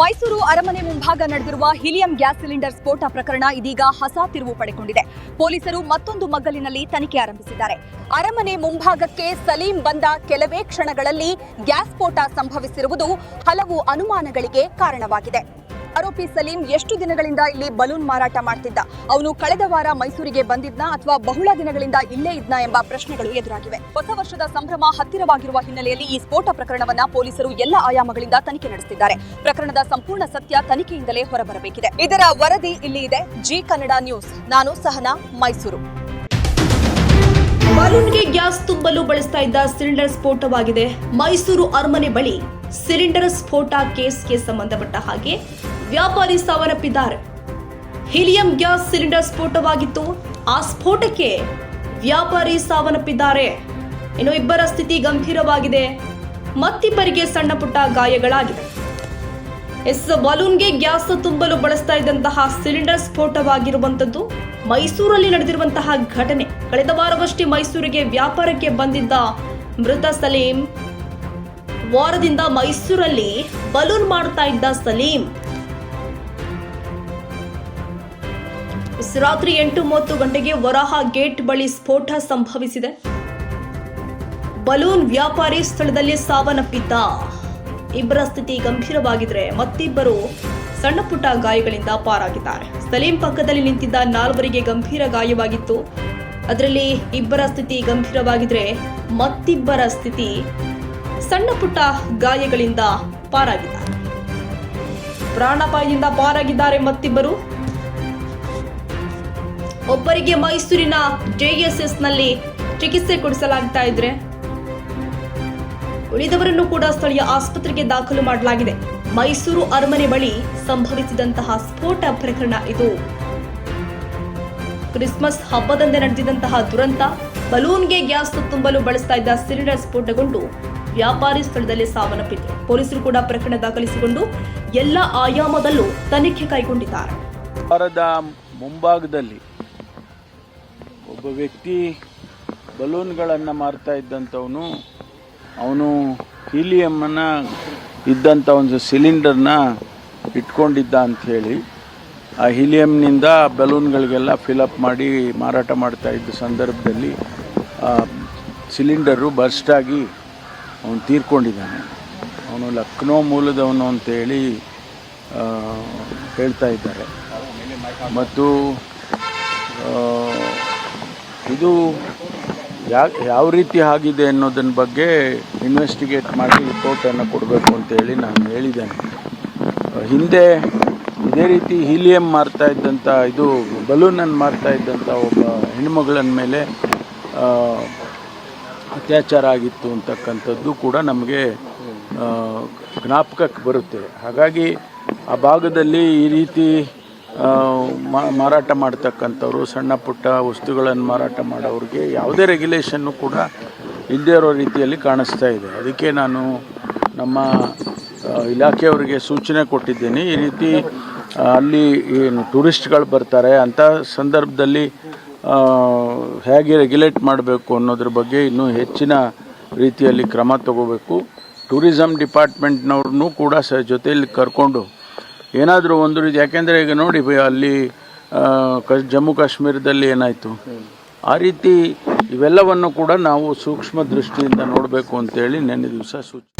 ಮೈಸೂರು ಅರಮನೆ ಮುಂಭಾಗ ನಡೆದಿರುವ ಹೀಲಿಯಂ ಗ್ಯಾಸ್ ಸಿಲಿಂಡರ್ ಸ್ಫೋಟ ಪ್ರಕರಣ ಇದೀಗ ಹೊಸ ತಿರುವು ಪಡೆಕೊಂಡಿದೆ. ಪೊಲೀಸರು ಮತ್ತೊಂದು ಮಗ್ಗಲಿನಲ್ಲಿ ತನಿಖೆ ಆರಂಭಿಸಿದ್ದಾರೆ. ಅರಮನೆ ಮುಂಭಾಗಕ್ಕೆ ಸಲೀಂ ಬಂದ ಕೆಲವೇ ಕ್ಷಣಗಳಲ್ಲಿ ಗ್ಯಾಸ್ ಸ್ಫೋಟ ಸಂಭವಿಸಿರುವುದು ಹಲವು ಅನುಮಾನಗಳಿಗೆ ಕಾರಣವಾಗಿದೆ. ಆರೋಪಿ ಸಲೀಂ ಎಷ್ಟು ದಿನಗಳಿಂದ ಇಲ್ಲಿ ಬಲೂನ್ ಮಾರಾಟ ಮಾಡ್ತಿದ್ದ? ಅವನು ಕಳೆದ ವಾರ ಮೈಸೂರಿಗೆ ಬಂದಿದ್ನ ಅಥವಾ ಬಹುಳ ದಿನಗಳಿಂದ ಇಲ್ಲೇ ಇದ್ನ ಎಂಬ ಪ್ರಶ್ನೆಗಳು ಎದುರಾಗಿವೆ. ಹೊಸ ವರ್ಷದ ಸಂಭ್ರಮ ಹತ್ತಿರವಾಗಿರುವ ಹಿನ್ನೆಲೆಯಲ್ಲಿ ಈ ಸ್ಫೋಟ ಪ್ರಕರಣವನ್ನ ಪೊಲೀಸರು ಎಲ್ಲ ಆಯಾಮಗಳಿಂದ ತನಿಖೆ ನಡೆಸುತ್ತಿದ್ದಾರೆ. ಪ್ರಕರಣದ ಸಂಪೂರ್ಣ ಸತ್ಯ ತನಿಖೆಯಿಂದಲೇ ಹೊರಬರಬೇಕಿದೆ. ಇದರ ವರದಿ ಇಲ್ಲಿ ಇದೆ. Zee Kannada news. ನಾನು ಸಹನಾ, ಮೈಸೂರು. ಬಲೂನ್ಗೆ ಗ್ಯಾಸ್ ತುಂಬಲು ಬಳಸ್ತಾ ಇದ್ದ ಸಿಲಿಂಡರ್ ಸ್ಫೋಟವಾಗಿದೆ. ಮೈಸೂರು ಅರಮನೆ ಬಳಿ ಸಿಲಿಂಡರ್ ಸ್ಫೋಟ ಕೇಸ್ಗೆ ಸಂಬಂಧಪಟ್ಟ ಹಾಗೆ ವ್ಯಾಪಾರಿ ಸಾವನ್ನಪ್ಪಿದ್ದಾರೆ. ಹೀಲಿಯಂ ಗ್ಯಾಸ್ ಸಿಲಿಂಡರ್ ಸ್ಫೋಟವಾಗಿತ್ತು. ಆ ಸ್ಫೋಟಕ್ಕೆ ವ್ಯಾಪಾರಿ ಸಾವನ್ನಪ್ಪಿದ್ದಾರೆ. ಇನ್ನು ಇಬ್ಬರ ಸ್ಥಿತಿ ಗಂಭೀರವಾಗಿದೆ. ಮತ್ತಿಬ್ಬರಿಗೆ ಸಣ್ಣ ಪುಟ್ಟ ಗಾಯಗಳಾಗಿವೆ. ಎಸ್ ಬಲೂನ್ಗೆ ಗ್ಯಾಸ್ ತುಂಬಲು ಬಳಸ್ತಾ ಇದ್ದಂತಹ ಸಿಲಿಂಡರ್ ಸ್ಫೋಟವಾಗಿರುವಂತದ್ದು ಮೈಸೂರಲ್ಲಿ ನಡೆದಿರುವಂತಹ ಘಟನೆ. ಕಳೆದ ವಾರವಷ್ಟೇ ಮೈಸೂರಿಗೆ ವ್ಯಾಪಾರಕ್ಕೆ ಬಂದಿದ್ದ ಮೃತ ಸಲೀಂ ವಾರದಿಂದ ಮೈಸೂರಲ್ಲಿ ಬಲೂನ್ ಮಾಡ್ತಾ ಇದ್ದ ಸಲೀಂ ರಾತ್ರಿ ಎಂಟು ಮೂವತ್ತು ಗಂಟೆಗೆ ವರಾಹ ಗೇಟ್ ಬಳಿ ಸ್ಫೋಟ ಸಂಭವಿಸಿದೆ. ಬಲೂನ್ ವ್ಯಾಪಾರಿ ಸ್ಥಳದಲ್ಲಿ ಸಾವನ್ನಪ್ಪಿದ್ದ. ಇಬ್ಬರ ಸ್ಥಿತಿ ಗಂಭೀರವಾಗಿದ್ರೆ ಮತ್ತಿಬ್ಬರು ಸಣ್ಣ ಪುಟ್ಟ ಗಾಯಗಳಿಂದ ಪಾರಾಗಿದ್ದಾರೆ. ಸಲೀಂ ಪಕ್ಕದಲ್ಲಿ ನಿಂತಿದ್ದ ನಾಲ್ವರಿಗೆ ಗಂಭೀರ ಗಾಯವಾಗಿತ್ತು. ಅದರಲ್ಲಿ ಇಬ್ಬರ ಸ್ಥಿತಿ ಗಂಭೀರವಾಗಿದ್ರೆ ಮತ್ತಿಬ್ಬರ ಸ್ಥಿತಿ ಸಣ್ಣ ಪುಟ್ಟ ಗಾಯಗಳಿಂದ ಪಾರಾಗಿದ್ದಾರೆ. ಪ್ರಾಣಾಪಾಯದಿಂದ ಪಾರಾಗಿದ್ದಾರೆ ಮತ್ತಿಬ್ಬರು. ಒಬ್ಬರಿಗೆ ಮೈಸೂರಿನ ಜೆಎಸ್ಎಸ್ನಲ್ಲಿ ಚಿಕಿತ್ಸೆ ಕೊಡಿಸಲಾಗ್ತಾ ಇದ್ರೆ ಉಳಿದವರನ್ನು ಕೂಡ ಸ್ಥಳೀಯ ಆಸ್ಪತ್ರೆಗೆ ದಾಖಲು ಮಾಡಲಾಗಿದೆ. ಮೈಸೂರು ಅರಮನೆ ಬಳಿ ಸಂಭವಿಸಿದಂತಹ ಸ್ಫೋಟ ಪ್ರಕರಣ ಇದು. ಕ್ರಿಸ್ಮಸ್ ಹಬ್ಬದಂದೇ ನಡೆದಿದಂತಹ ದುರಂತ ಬಲೂನ್ಗೆ ಗ್ಯಾಸ್ ತುಂಬಲು ಬಳಸ್ತಾ ಇದ್ದ ಸಿಲಿಂಡರ್ ಸ್ಫೋಟಗೊಂಡು ವ್ಯಾಪಾರಿ ಸ್ಥಳದಲ್ಲಿ ಸಾವನ್ನಪ್ಪಿದ್ದರು ಪೊಲೀಸರು ಕೂಡ ಪ್ರಕರಣ ದಾಖಲಿಸಿಕೊಂಡು ಎಲ್ಲ ಆಯಾಮದಲ್ಲೂ ತನಿಖೆ ಕೈಗೊಂಡಿದ್ದಾರೆ. ಮುಂಭಾಗದಲ್ಲಿ ಒಬ್ಬ ವ್ಯಕ್ತಿ ಬಲೂನ್ಗಳನ್ನು ಮಾರ್ತಾ ಇದ್ದಂಥವನು, ಅವನು ಹೀಲಿಯಮ್ಮನ್ನು ಇದ್ದಂಥ ಒಂದು ಸಿಲಿಂಡರ್ನ ಇಟ್ಕೊಂಡಿದ್ದ ಅಂಥೇಳಿ ಆ ಹೀಲಿಯಮ್ನಿಂದ ಬಲೂನ್ಗಳಿಗೆಲ್ಲ ಫಿಲಪ್ ಮಾಡಿ ಮಾರಾಟ ಮಾಡ್ತಾ ಇದ್ದ ಸಂದರ್ಭದಲ್ಲಿ, ಆ ಸಿಲಿಂಡರು ಬರ್ಸ್ಟಾಗಿ ಅವನು ತೀರ್ಕೊಂಡಿದ್ದಾನೆ. ಅವನು ಲಕ್ನೋ ಮೂಲದವನು ಅಂತೇಳಿ ಹೇಳ್ತಾ ಇದ್ದಾರೆ. ಮತ್ತು ಇದು ಯಾ ಯಾವ ರೀತಿ ಆಗಿದೆ ಅನ್ನೋದನ್ನ ಬಗ್ಗೆ ಇನ್ವೆಸ್ಟಿಗೇಟ್ ಮಾಡಿ ರಿಪೋರ್ಟನ್ನು ಕೊಡಬೇಕು ಅಂತೇಳಿ ನಾನು ಹೇಳಿದ್ದೇನೆ. ಹಿಂದೆ ಇದೇ ರೀತಿ ಹೀಲಿಯಂ ಮಾರ್ತಾ ಇದ್ದಂಥ ಇದು ಬಲೂನನ್ನು ಮಾರ್ತಾ ಇದ್ದಂಥ ಒಬ್ಬ ಹೆಣ್ಮಗಳ ಮೇಲೆ ಅತ್ಯಾಚಾರ ಆಗಿತ್ತು ಅಂತಕ್ಕಂಥದ್ದು ಕೂಡ ನಮಗೆ ಜ್ಞಾಪಕಕ್ಕೆ ಬರುತ್ತೆ. ಹಾಗಾಗಿ ಆ ಭಾಗದಲ್ಲಿ ಈ ರೀತಿ ಮಾರಾಟ ಮಾಡ್ತಕ್ಕಂಥವ್ರು, ಸಣ್ಣ ಪುಟ್ಟ ವಸ್ತುಗಳನ್ನು ಮಾರಾಟ ಮಾಡೋರಿಗೆ ಯಾವುದೇ ರೆಗ್ಯುಲೇಷನ್ನು ಕೂಡ ಇಲ್ಲದೇ ಇರೋ ರೀತಿಯಲ್ಲಿ ಕಾಣಿಸ್ತಾ ಇದೆ. ಅದಕ್ಕೆ ನಾನು ನಮ್ಮ ಇಲಾಖೆಯವರಿಗೆ ಸೂಚನೆ ಕೊಟ್ಟಿದ್ದೀನಿ. ಈ ರೀತಿ ಅಲ್ಲಿ ಏನು ಟೂರಿಸ್ಟ್ಗಳು ಬರ್ತಾರೆ, ಅಂಥ ಸಂದರ್ಭದಲ್ಲಿ ಹೇಗೆ ರೆಗ್ಯುಲೇಟ್ ಮಾಡಬೇಕು ಅನ್ನೋದ್ರ ಬಗ್ಗೆ ಇನ್ನೂ ಹೆಚ್ಚಿನ ರೀತಿಯಲ್ಲಿ ಕ್ರಮ ತಗೋಬೇಕು. ಟೂರಿಸಮ್ ಡಿಪಾರ್ಟ್ಮೆಂಟ್ನವ್ರನ್ನೂ ಕೂಡ ಸ, ಜೊತೆಯಲ್ಲಿ ಕರ್ಕೊಂಡು ಏನಾದರೂ ಒಂದು ರೀತಿ, ಯಾಕೆಂದರೆ ಈಗ ನೋಡಿ ಅಲ್ಲಿ ಜಮ್ಮು ಕಾಶ್ಮೀರದಲ್ಲಿ ಏನಾಯಿತು? ಆ ರೀತಿ ಇವೆಲ್ಲವನ್ನು ಕೂಡ ನಾವು ಸೂಕ್ಷ್ಮ ದೃಷ್ಟಿಯಿಂದ ನೋಡಬೇಕು ಅಂತೇಳಿ ನೆನ್ನೆ ದಿವಸ ಸೂಚನೆ